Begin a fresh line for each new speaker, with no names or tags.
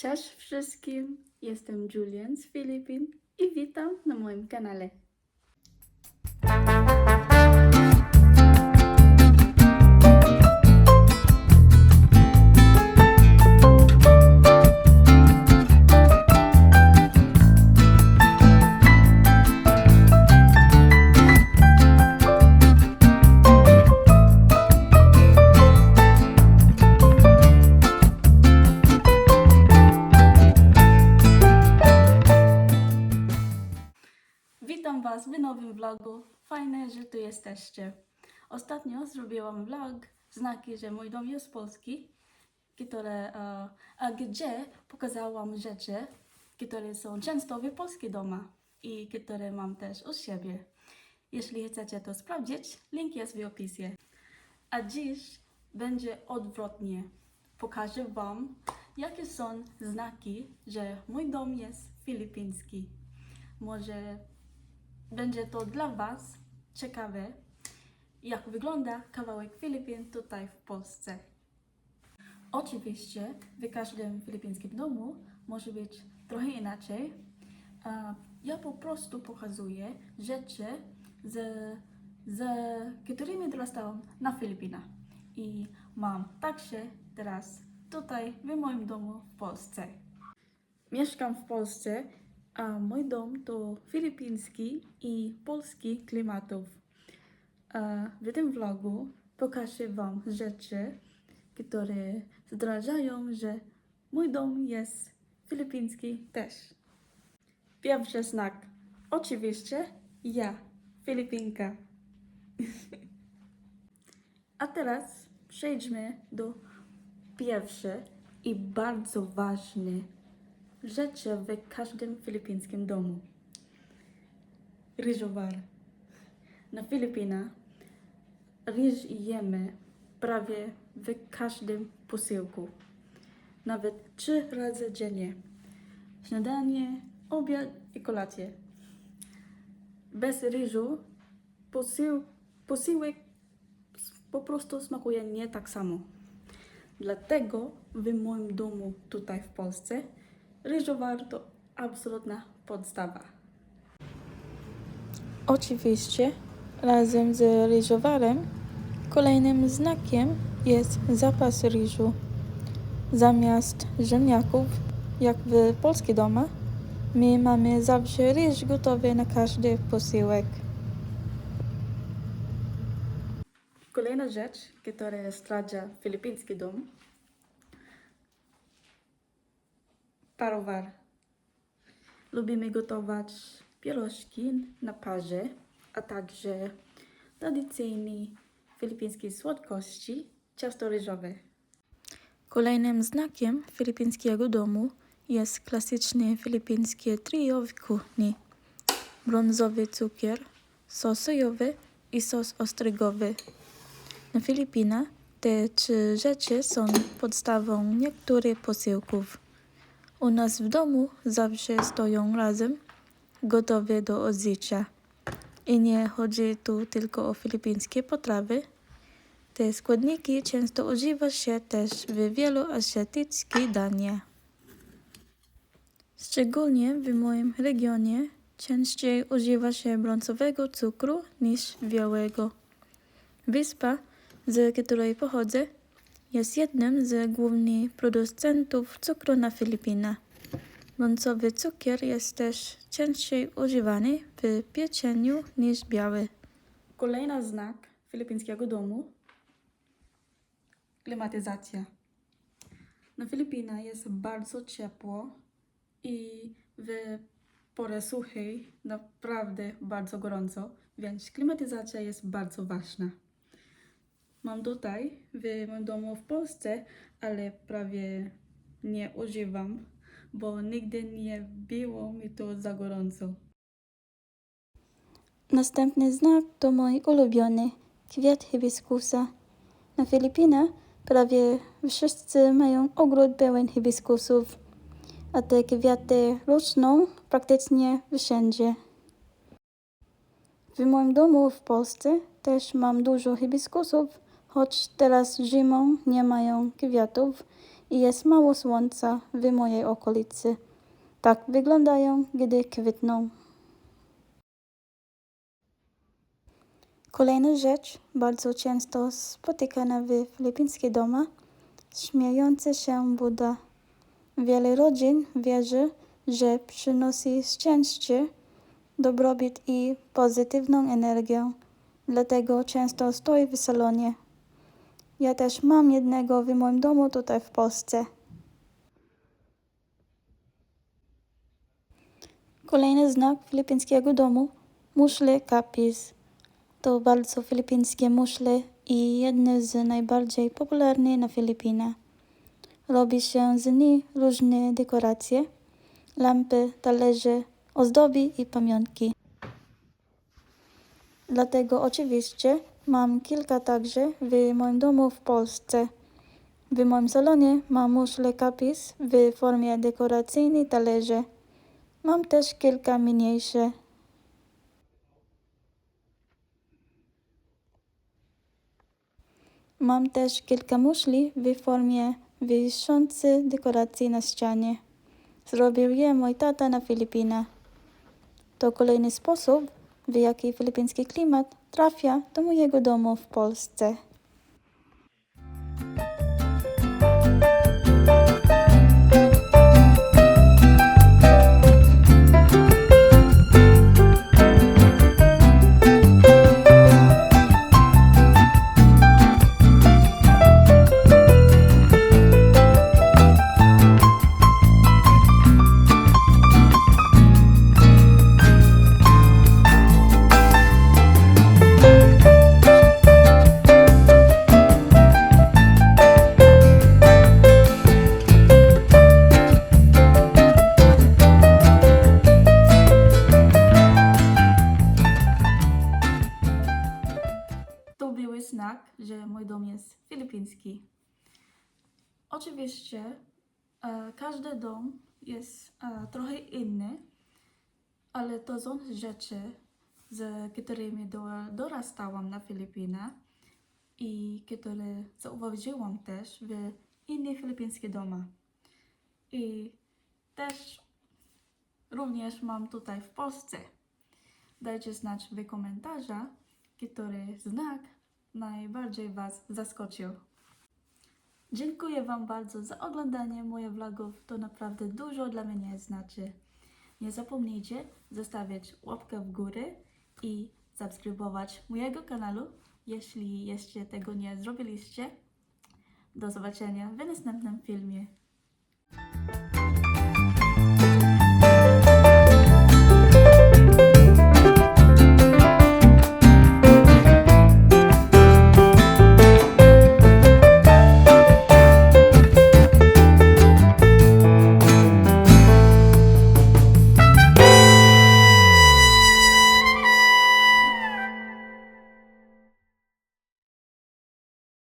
Cześć wszystkim, jestem Julian z Filipin i witam na moim kanale. Was w nowym vlogu. Fajne, że tu jesteście. Ostatnio zrobiłam vlog, znaki, że mój dom jest polski, które, e, a gdzie pokazałam rzeczy, które są często w polskich domach i które mam też u siebie. Jeśli chcecie to sprawdzić, link jest w opisie. A dziś będzie odwrotnie. Pokażę Wam, jakie są znaki, że mój dom jest filipiński. Może będzie to dla Was ciekawe, jak wygląda kawałek Filipin tutaj w Polsce. Oczywiście w każdym filipińskim domu może być trochę inaczej. Ja po prostu pokazuję rzeczy, z, z którymi dorastałam na Filipinach. I mam także teraz tutaj w moim domu w Polsce. Mieszkam w Polsce, dom to filipiński i polski klimatów. A w tym vlogu pokażę Wam rzeczy, które zdradzają, że mój dom jest filipiński też. Pierwszy znak. Oczywiście ja, Filipinka. A teraz przejdźmy do pierwszej i bardzo ważnej rzeczy w każdym filipińskim domu. Ryżowar. Na Filipinach ryż jemy prawie w każdym posiłku. Nawet trzy razy dziennie. Śniadanie, obiad i kolację. Bez ryżu posił, posiłek po prostu smakuje nie tak samo. Dlatego w moim domu tutaj w Polsce ryżowar to absolutna podstawa. Oczywiście razem z ryżowarem kolejnym znakiem jest zapas ryżu. Zamiast ziemniaków, jak w polskich domach, my mamy zawsze ryż gotowy na każdy posiłek. Kolejna rzecz, która zdradza filipiński dom, parowar. Lubimy gotować pierożki na parze, a także tradycyjne filipińskie słodkości, ciasto ryżowe. Kolejnym znakiem filipińskiego domu jest klasyczne filipińskie trio w kuchni. Brązowy cukier, sos sojowy i sos ostrygowy. Na Filipinach te trzy rzeczy są podstawą niektórych posiłków. U nas w domu zawsze stoją razem, gotowe do odżycia. I nie chodzi tu tylko o filipińskie potrawy. Te składniki często używa się też w wielu azjatyckich daniach. Szczególnie w moim regionie częściej używa się brązowego cukru niż białego. Wyspa, z której pochodzę, jest jednym z głównych producentów cukru na Filipinach. Brązowy cukier jest też częściej używany w pieczeniu niż biały. Kolejny znak filipińskiego domu klimatyzacja. Na Filipinach jest bardzo ciepło i w porę suchej naprawdę bardzo gorąco, więc klimatyzacja jest bardzo ważna. Mam tutaj w moim domu w Polsce, ale prawie nie używam, bo nigdy nie było mi to za gorąco.
Następny znak to mój ulubiony kwiat hibiskusa. Na Filipinach prawie wszyscy mają ogród pełen hibiskusów, a te kwiaty rosną praktycznie wszędzie. W moim domu w Polsce też mam dużo hibiskusów, choć teraz zimą nie mają kwiatów i jest mało słońca w mojej okolicy. Tak wyglądają, gdy kwitną. Kolejna rzecz, bardzo często spotykana w filipińskich domach, śmiejący się Buddha. Wiele rodzin wierzy, że przynosi szczęście, dobrobyt i pozytywną energię, dlatego często stoi w salonie. Ja też mam jednego w moim domu tutaj w Polsce. Kolejny znak filipińskiego domu muszle kapis. To bardzo filipińskie muszle i jedne z najbardziej popularnych na Filipinach. Robi się z nich różne dekoracje, lampy, talerze, ozdoby i pamiątki. Dlatego oczywiście mam kilka także w moim domu w Polsce. W moim salonie mam muszle kapis w formie dekoracyjnej talerze. Mam też kilka mniejsze. Mam też kilka muszli w formie wiszącej dekoracji na ścianie. Zrobił je mój tata na Filipinach. To kolejny sposób, w jaki filipiński klimat trafia do mojego domu w Polsce.
Znak, że mój dom jest filipiński. Oczywiście e, każdy dom jest e, trochę inny, ale to są rzeczy, z którymi do, dorastałam na Filipinach i które zauważyłam też w innych filipińskich domach. I też również mam tutaj w Polsce. Dajcie znać w komentarzach, który znak najbardziej Was zaskoczył. Dziękuję Wam bardzo za oglądanie moich vlogów. To naprawdę dużo dla mnie znaczy. Nie zapomnijcie zostawiać łapkę w górę i subskrybować mojego kanału, jeśli jeszcze tego nie zrobiliście. Do zobaczenia w następnym filmie.